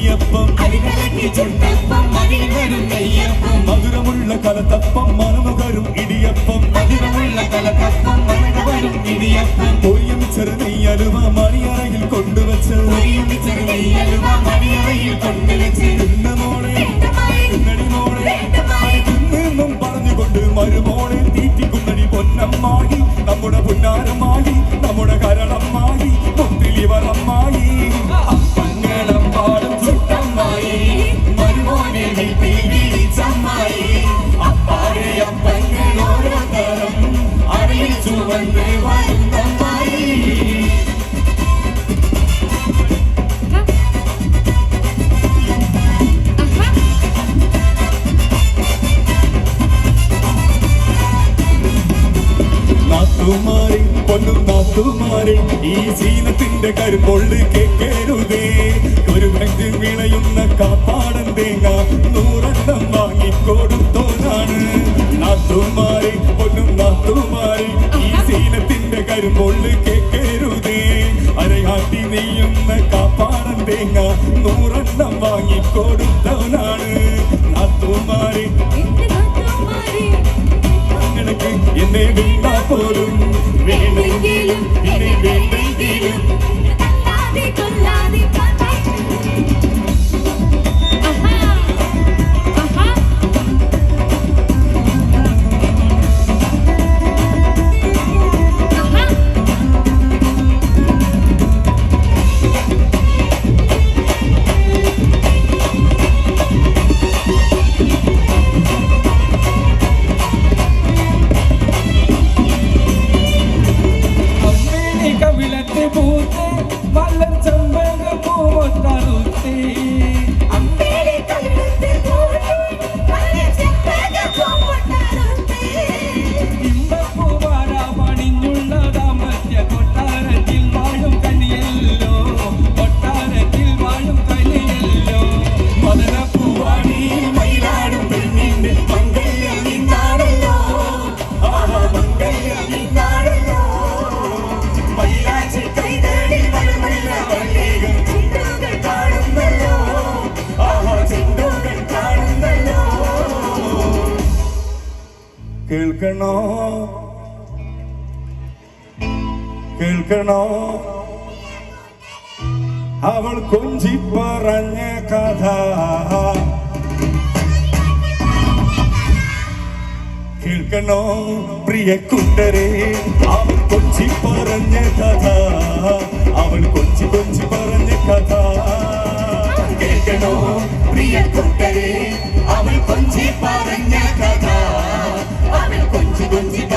നെയ്യപ്പം മധുരമുള്ള കലത്തപ്പം മനമുകരും ഇടിയപ്പം. മധുരമുള്ള കലത്തപ്പം മണക ഇടിയപ്പം. പൊയ്യം ചെറു നെയ്യലുവ മണിയറയിൽ കൊണ്ടുവച്ച്. മണിയറയിൽ കൊണ്ടുവച്ച്. തിന്ന മോളെ വേണ്ടമായി തിന്നടി മോളെ. വേണ്ടമായി തിന്നെന്നും പറഞ്ഞുകൊണ്ട് മരുമോളെ തീറ്റിക്കുന്നടി പൊന്നമ്മായി നമ്മുടെ പുന്നാരമായി നാത്തുമാരെ പൊന്നും നാത്തുമാരെ ഈ സീനത്തിന്റെ കരുപൊള്ള് കേക്കരുതേ ഒരു ബ്രഞ്ച് വിളയുന്ന കാപ്പാടൻ തേങ്ങ നൂറെണ്ണം വാങ്ങിക്കൊടുത്തോനാണ്. നാത്തുമാരെ പൊന്നും നാത്തുമാരെ ഈ സീനത്തിന്റെ കരുപൊള്ള് കേക്കരുതേ അരയാട്ടി നെയ്യുന്ന കാപ്പാടൻ തേങ്ങ നൂറെണ്ണം വാങ്ങിക്കൊടുത്തവനാണ്. നാത്തുമാരെ നിനക്ക് എന്നെ see. കേൾക്കണോ? കേൾക്കണോ? അവൾ കൊഞ്ചി പറഞ്ഞ കഥ. കേൾക്കണോ പ്രിയ കുട്ടരെ? അവൾ കൊച്ചി പറഞ്ഞ കഥ. അവൾ കൊച്ചി കൊച്ചി പറഞ്ഞ കഥ. കേൾക്കണോ പ്രിയ കുട്ടരെ? അവൾ കൊഞ്ചി പറഞ്ഞ കഥ. അവൾ കൊഞ്ചി കൊഞ്ചി